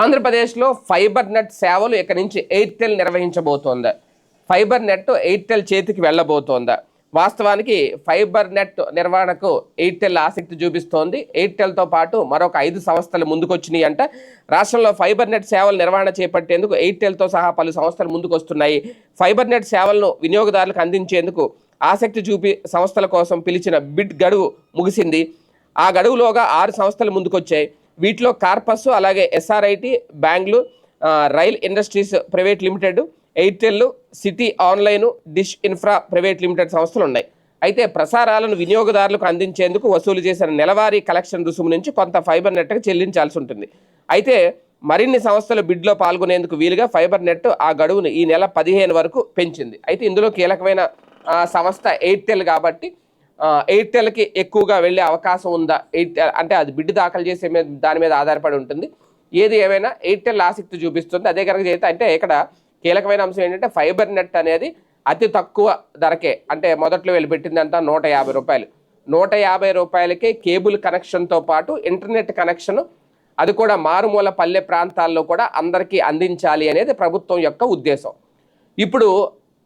ఆంధ్రప్రదేశ్లో fibre net సేవలు ఇక్కడి నుంచి ఎయిర్టెల్ నిర్వహించబోతోందా. ఫైబర్ నెట్ ఎయిర్టెల్ చేతికి వెళ్ళబోతోందా. వాస్తవానికి ఫైబర్ నెట్ నిర్వహణకు ఎయిర్టెల్ ఆసక్తి చూపిస్తోంది. ఎయిర్టెల్తో పాటు మరొక ఐదు సంస్థలు ముందుకొచ్చినాయి అంట. రాష్ట్రంలో ఫైబర్ నెట్ సేవల నిర్వహణ చేపట్టేందుకు ఎయిర్టెల్తో సహా పలు సంస్థలు ముందుకు వస్తున్నాయి ఫైబర్ నెట్ సేవలను వినియోగదారులకు అందించేందుకు ఆసక్తి చూపి సంస్థల కోసం పిలిచిన బిడ్ గడువు ముగిసింది. ఆ గడువులోగా ఆరు సంస్థలు ముందుకొచ్చాయి. వీటిలో కార్పస్ అలాగే SRIT Bangalore rail industries private limited Airtel city online dish infra private limited సంస్థలు ఉన్నాయి. అయితే ప్రసారాలను వినియోగదారులకు అందించేందుకు వసూలు చేసిన నెలవారీ కలెక్షన్ రుసుము నుంచి కొంత ఫైబర్ నెట్కి చెల్లించాల్సి ఉంటుంది. అయితే మరిన్ని సంస్థలు బిడ్లో పాల్గొనేందుకు వీలుగా ఫైబర్ నెట్ ఆ గడువును ఈ నెల పదిహేను వరకు పెంచింది. అయితే ఇందులో కీలకమైన సంస్థ ఎయిర్టెల్ కాబట్టి ఎయిర్టెల్కి ఎక్కువగా వెళ్ళే అవకాశం ఉందా? ఎయిర్టెల్ అంటే అది బిడ్డు దాఖలు చేసే మీద దాని మీద ఆధారపడి ఉంటుంది. ఏది ఏమైనా ఎయిర్టెల్ ఆసక్తి చూపిస్తుంది. అదే కనుక చేస్తే అంటే ఇక్కడ కీలకమైన అంశం ఏంటంటే ఫైబర్ నెట్ అనేది అతి తక్కువ ధరకే అంటే మొదట్లో వెళ్ళి పెట్టిందంతా నూట యాభై రూపాయలు. నూట యాభై రూపాయలకే కేబుల్ కనెక్షన్తో పాటు ఇంటర్నెట్ కనెక్షన్ అది కూడా మారుమూల పల్లె ప్రాంతాల్లో కూడా అందరికీ అందించాలి అనేది ప్రభుత్వం యొక్క ఉద్దేశం. ఇప్పుడు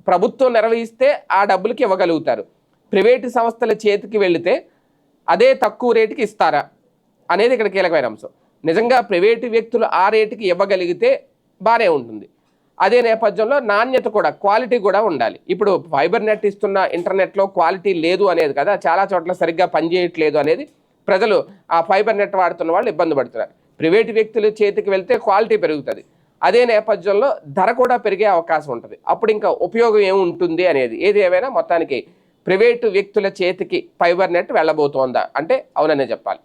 ప్రభుత్వం నిర్వహిస్తే ఆ డబ్బులకి ఇవ్వగలుగుతారు. ప్రైవేటు సంస్థల చేతికి వెళితే అదే తక్కువ రేటుకి ఇస్తారా అనేది ఇక్కడ కీలకమైన అంశం. నిజంగా ప్రైవేటు వ్యక్తులు ఆ రేటుకి ఇవ్వగలిగితే బాగానే ఉంటుంది. అదే నేపథ్యంలో నాణ్యత కూడా క్వాలిటీ కూడా ఉండాలి. ఇప్పుడు ఫైబర్ నెట్ ఇస్తున్న ఇంటర్నెట్లో క్వాలిటీ లేదు అనేది కదా చాలా చోట్ల సరిగ్గా పనిచేయట్లేదు అనేది ప్రజలు ఆ ఫైబర్ నెట్ వాడుతున్న వాళ్ళు ఇబ్బంది పడుతున్నారు. ప్రైవేటు వ్యక్తుల చేతికి వెళ్తే క్వాలిటీ పెరుగుతుంది. అదే నేపథ్యంలో ధర కూడా పెరిగే అవకాశం ఉంటుంది. అప్పుడు ఇంకా ఉపయోగం ఏముంటుంది అనేది ఏది ఏమైనా మొత్తానికి ప్రైవేటు వ్యక్తుల చేతికి ఫైబర్ నెట్ వెళ్ళబోతోందా? అంటే అవుననే చెప్పాలి.